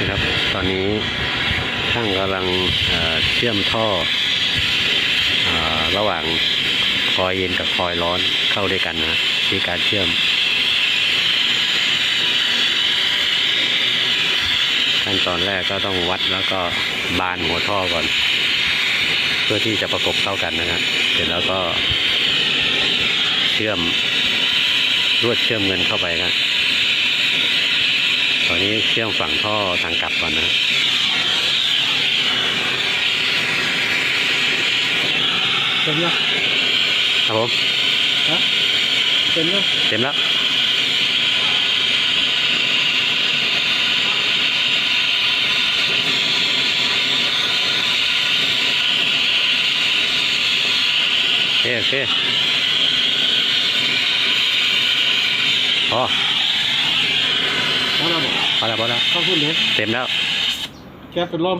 นะครับ ตอนนี้ช่างกำลังเเชื่อมท่ออระหว่างคอยเย็นกับคอยร้อนเข้าด้วยกันนะที่การเชื่อม ขั้นตอนแรกก็ต้องวัดแล้วก็บานหัวท่อก่อน เพื่อที่จะประกบเข้ากันนะครับเสร็จแล้วก็เชื่อมลวดเชื่อมเงินเข้าไปครับ อนนี้เชื่อมฝั่งท่อทางกลับก่อนนะครับเต็มแล้วครับผมฮะเต็มแล้วเต็มแล้วโอเคโอเคพอ พอแล้วบอกพอแล้วพอแล้วเข้าพูดเลยเต็มแล้วแก๊สเป็นลม